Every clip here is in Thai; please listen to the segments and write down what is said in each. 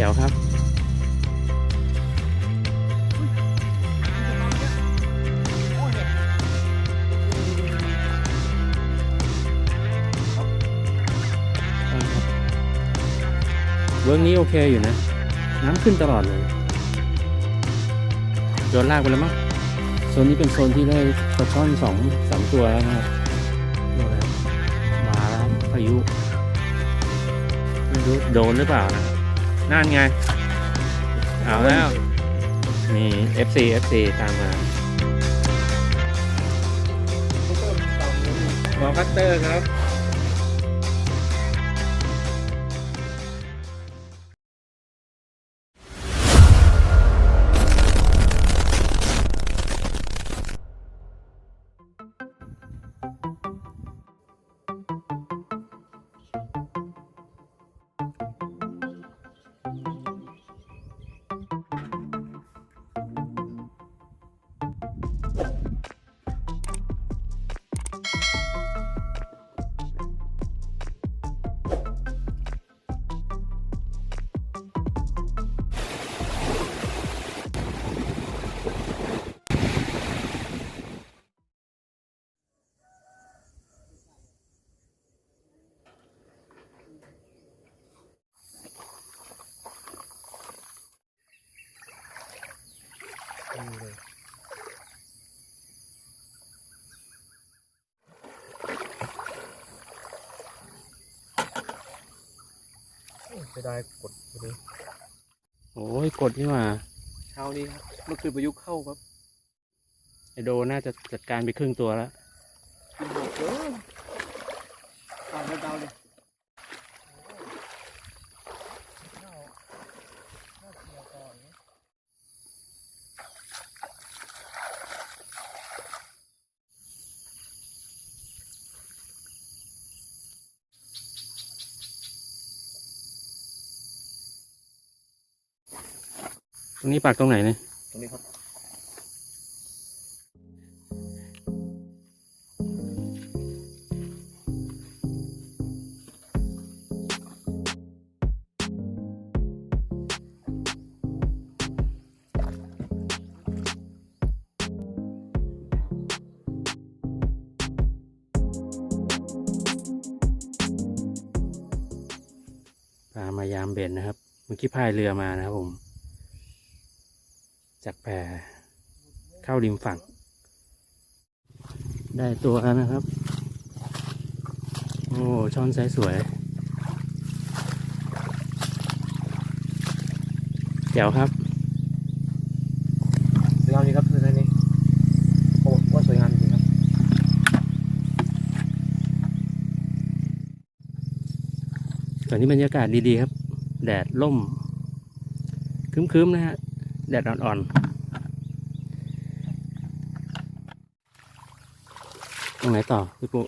จ๋วครับเวิร์กนี้โอเคอยู่นะ น้ำขึ้นตลอดเลยโดนลากไปแล้วมั้งโซนนี้เป็นโซนที่ได้ปลาช่อนสองสามตัวแล้วนะครับโดนแล้วมาแล้วพายุไม่รู้โดนหรือเปล่านะ นั่นไง เอาแล้วนี่ FC FC ตามมาบอลคัตเตอร์ครับ จะได้กดไปเลยโอ้ยกดนี่หว่าเช้านี้ครับเมื่อคืนพายุเข้าครับ ไอโดน่าจะจัดการไปครึ่งตัวแล้วกินหมดเกินตามเดาเลย ตรงนี้ปักตรงไหนเนี่ยตรงนี้ครับพามายามเบ็ดนะครับ เมื่อกี้พายเรือมานะครับผม จากแพเข้าริมฝั่ง ได้ตัวแล้วนะครับ โอ้ช่อนไซส์สวยแจ๋วครับสวยงามดีครับคืนนี้โอ้ว่าสวยงามจริงครับ ตอนนี้บรรยากาศดีๆครับ แดดล่มครึ้มๆนะฮะ แดดอ่อนๆ ตรงไหนต่อพี่ปุ๊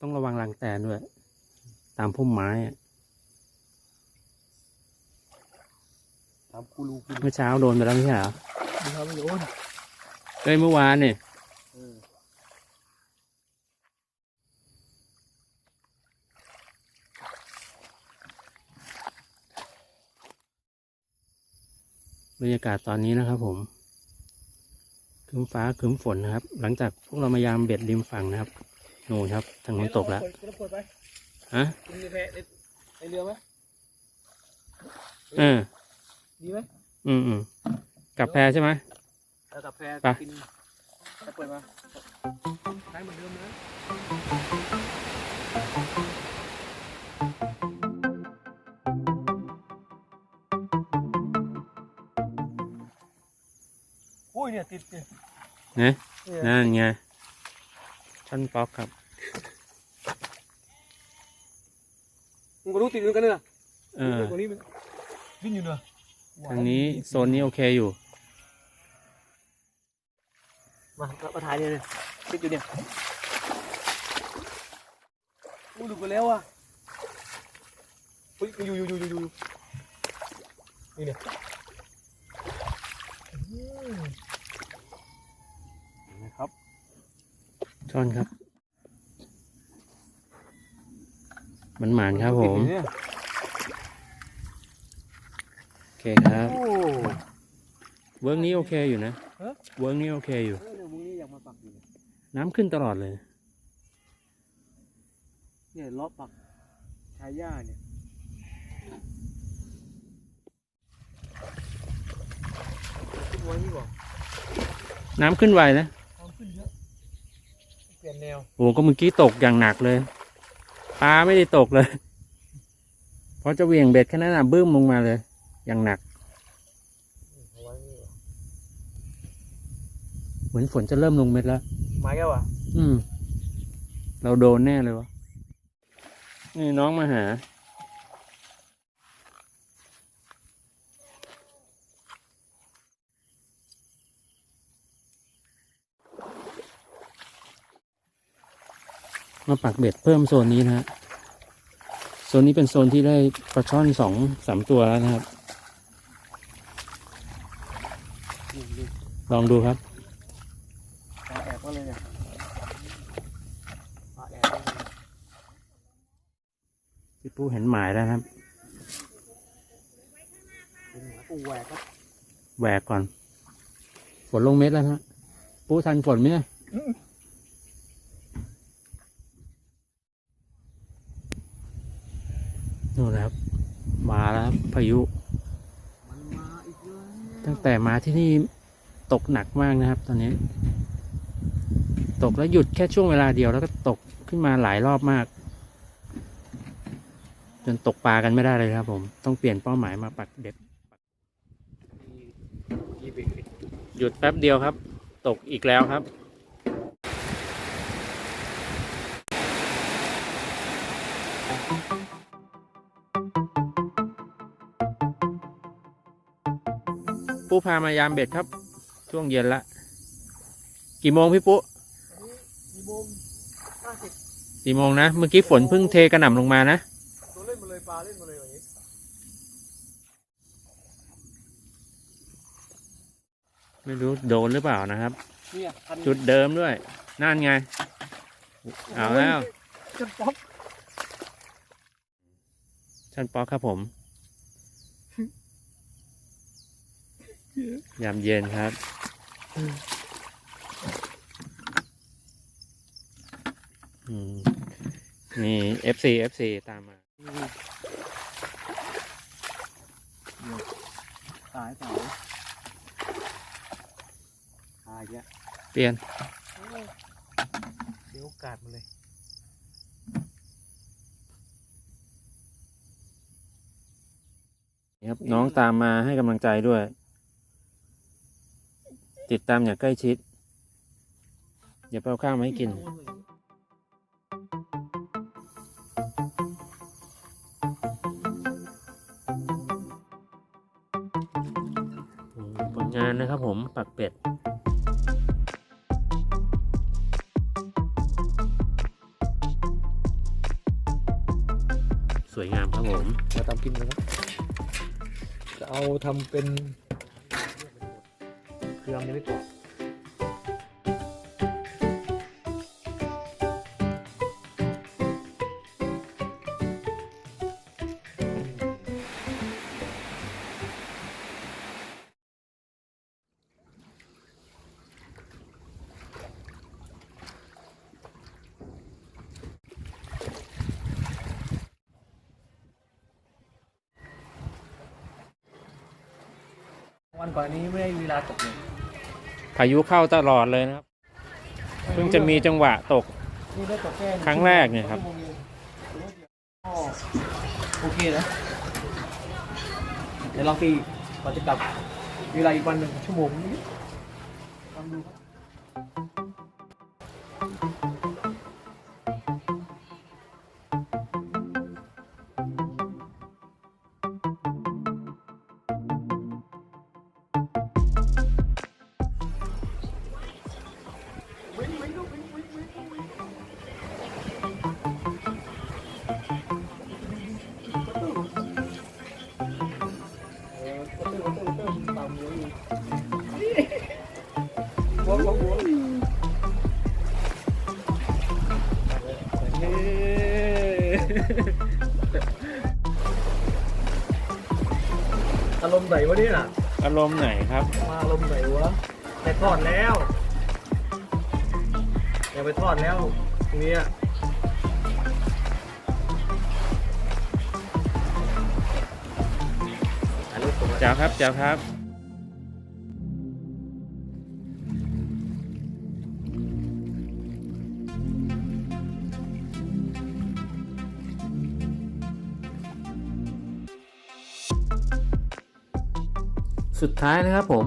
ต้องระวังรังแตนด้วย ตามพุ่มไม้อะตามคูรูคูรูเมื่อเช้าโดนไปแล้วไม่ใช่เหรอดีครับไม่โดนเอ้ยเมื่อวานเนี่ย เออ บ รรยากาศตอนนี้นะครับผมครึ้มฟ้าครึ้มฝนนะครับ หลังจากพวกเรามายามเบ็ดริมฝั่งนะครับนู่นครับทางน้นตกแล้วจะเปิดไปฮะกินในแพในในเรือไหมเออดีไหมอืมอืมกลับแพใช่ไหมแล้วกับแพไปกินจะเปิดมาใช้เหมือนเดิมนะ ยเนี่ยติดเนี่ยนะเนี่ยนั่นไงช่อนป๊อกครับมึงก็รู้ติดเหมือนกันเนอะเออตรงนี้มันดิ้นอยู่เนอะทางนี้โซนนี้โอเคอยู่ มามาถ่ายเนี่ยเนี่ยติดอยู่เนี่ยอู้หลุดไปแล้วอะเฮ้ยอยู่อยู่อยู่อยู่อยู่นี่เนี่ย ช่อนครับ มันหมานครับผม โอเคครับ เวิร์กนี้โอเคอยู่นะ เวิร์กนี้โอเคอยู่ น้ำขึ้นตลอดเลย เนี่ยล้อปักชายาเนี่ยน้ำขึ้นไวนะ ปลี่ยนแนวโอ้ก็เมื่อกี้ตกอย่างหนักเลยปลาไม่ได้ตกเลยเพราะจะเหวี่ยงเบ็ดแค่นั้นน่ะบึ้มลงมาเลย อย่างหนักเอาไว้นี่บอกเหมือนฝนจะเริ่มลงเม็ดแล้วมาแก้วอะ อืม เราโดนแน่เลยวะนี่น้องมาหา มาปักเบ็ดเพิ่มโซนนี้นะฮะโซนนี้เป็นโซนที่ได้ปลาช่อนสองสามตัวแล้วนะครับนี่นี่ลองดูครับปลาแอบก็เลยเนี่ยปลาแอบก็เลยพี่ปูเห็นหมายแล้วครับเป็นหมาปูแหวกครับแหวกก่อน ฝนลงเม็ดแล้วนะปูทันฝนไหมเนี่ยนู่นนะครับ มาแล้วครับพายุ ตั้งแต่มาที่นี่ตกหนักมากนะครับ ตอนนี้ ตกแล้วหยุดแค่ช่วงเวลาเดียวแล้วก็ตกขึ้นมาหลายรอบมาก จนตกปลากันไม่ได้เลยครับ ผมต้องเปลี่ยนเป้าหมายมาปักเด็ดยี่สิบหยุดแป๊บเดียวครับ ตกอีกแล้วครับ ปูพามายามเบ็ดครับ ช่วงเย็นละ กี่โมงพี่ปุ๊กี่โมงห้าสิบกี่โมงนะ เมื่อกี้ฝนเพิ่งเทกระหน่ำลงมานะตัวเล่นมาเลยปลาเล่นมาเลยวันนี้ไม่รู้โดนหรือเปล่านะครับ เนี่ยคันจุดเดิมด้วย นั่นไง เอาแล้วจะป๊อกชันป๊อกครับผม ยามเย็นครับอืมนี่ FC FC ตามมา ตายเปล่าตายแกเปลี่ยนเดี๋ยวโอกาสมาเลย ครับน้องตามมาให้กำลังใจด้วย ติดตามอย่างใกล้ชิด อย่าไปเอาข้าวมาให้กิน ผลงานนะครับผมปักเป็ดสวยงามครับผม มาทำกินกันครับจะเอาทำเป็น เครื่องยังไม่กรอบวันก่อนนี้ไม่ได้เวลาตกเลย พายุเข้าตลอดเลยนะครับเพิ่งจะมีจังหวะตกครั้งแรกเนี่ยครับโอเคนะเดี๋ยวลองตีก่าจะกลับเวลาอีกวันหนึ่งชั่วโมงนี้ลองดูครับ ไหนวะเนี่ย อารมณ์ไหนครับ มาอารมณ์ไหนวะไปทอดแล้วอย่าไปทอดแล้วตรงเนี้ยถ่ายรูปผมเจ้าครับ เจ้าครับ สุดท้ายนะครับผม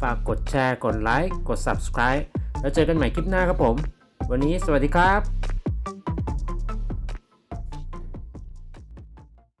ฝากกดแชร์ กดไลค์ กด Subscribe แล้วเจอกันใหม่คลิปหน้าครับผม วันนี้สวัสดีครับ